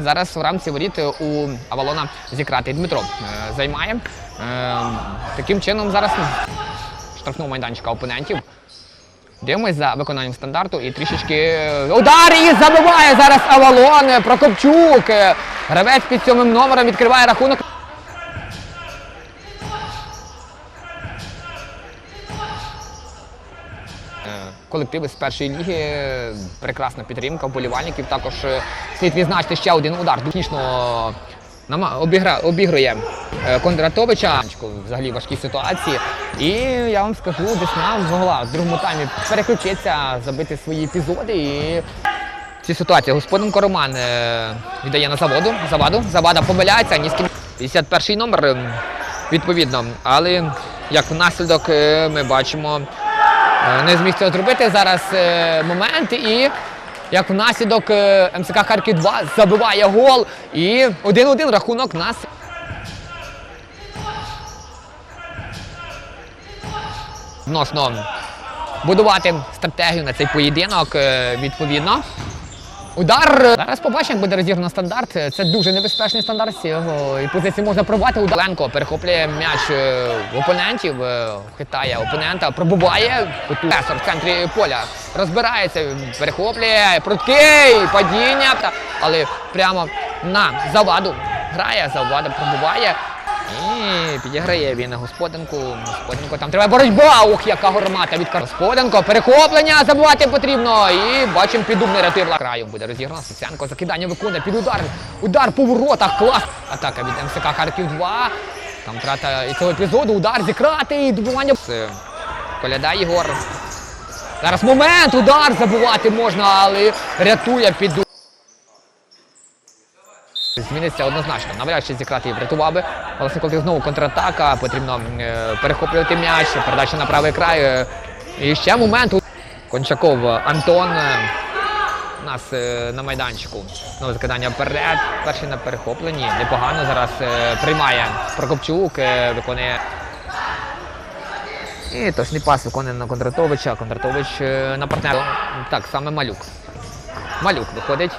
зараз в рамці воріт у Авалона зікрати. Дмитро е, займає. Е, таким чином зараз штрафного майданчика опонентів. Дивимось за виконанням стандарту і трішечки е, удар і забиває зараз Авалон. Прокопчук. Гравець під сьомим номером відкриває рахунок. Колективи з першої ліги, прекрасна підтримка вболівальників. Також е, слід відзначити ще один удар. Обігра, обігрує е, Кондратовича. Взагалі важкі ситуації. І я вам скажу, Десна змогла в другому таймі переключитися, забити свої епізоди. І ці ситуації Господинко Роман е, віддає на заводу. Заваду. Завада помиляється, ні з ким. 51 номер е, відповідно. Але як наслідок ми бачимо. Е, Не зміг цього зробити зараз е, момент і як внаслідок е, МСК Харків 2 забиває гол і 1-1 рахунок нас. Вносно будувати стратегію на цей поєдинок відповідно. Удар. Зараз побачимо, як буде розіграно стандарт. Це дуже небезпечний стандарт. І позиції можна пробувати. Удаленко перехоплює м'яч е, опонентів, е, хитає опонента, пробуває. Професор в центрі поля розбирається, перехоплює, пруткий, падіння. Але прямо на заваду грає, завада пробуває. І підіграє він Господенку. Господенко там триває боротьба. Ух, яка гармата від Кар- Господенко. Перехоплення забувати потрібно. І бачимо піддубний рятує краю. Буде розіграно. Соцянко закидання виконує під удар. Удар по воротах. Клас. Атака від МСК Харків 2. Там втрата і цього епізоду. Удар зікрати і добування. Коляда Єгор. Зараз момент. Удар забивати можна, але рятує під. Зміниться однозначно. Навряд чи зікрати і врятував би. Власне, коли знову контратака, потрібно е, перехоплювати м'яч, передача на правий край. е, І ще момент. Кончаков Антон е, у нас на майданчику. Знову закидання вперед. Перший на перехопленні. Непогано зараз приймає Прокопчук, виконує. І точний пас виконує на Кондратовича. Кондратович на партнера. Так, саме Малюк. Малюк виходить.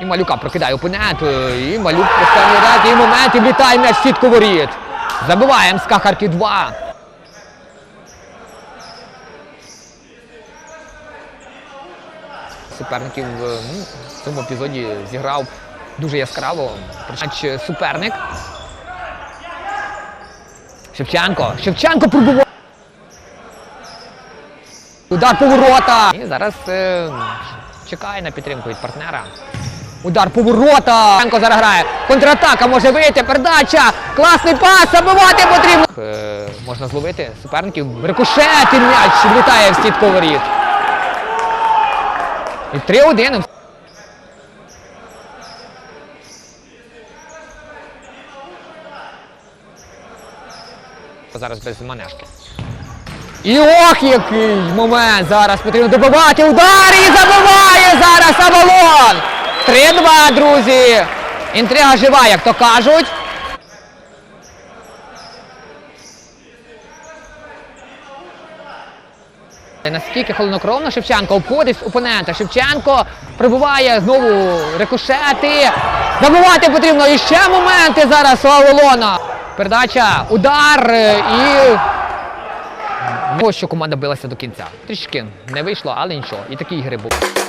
І малюка прокидає опонент. е, І малюк поставив ряд, і момент, і влітає м'яч в сітку воріт. Забиває МСК Харків 2. Суперників е, ну, в цьому епізоді зіграв дуже яскраво. Матч суперник. Шевченко. Шевченко пробуває. Удар по ворота. І зараз е, чекає на підтримку від партнера. Удар по ворота. Зараз грає. Контратака може вийти. Передача. Класний пас. Забивати потрібно. Е, можна зловити суперників. Рикошет і м'яч влітає в сітку воріт. І 3-1. Зараз без манежки. І ох, який момент! Зараз потрібно добивати удар і забиває зараз! 3-2, друзі! Інтрига жива, як то кажуть. Наскільки холоднокровно Шевченко обходить опонента. Шевченко прибуває знову рикошети. Забивати потрібно і ще моменти зараз у Авалона. Передача, удар е, і Ось що команда билася до кінця. Трішки не вийшло, але нічого. І такі ігри були.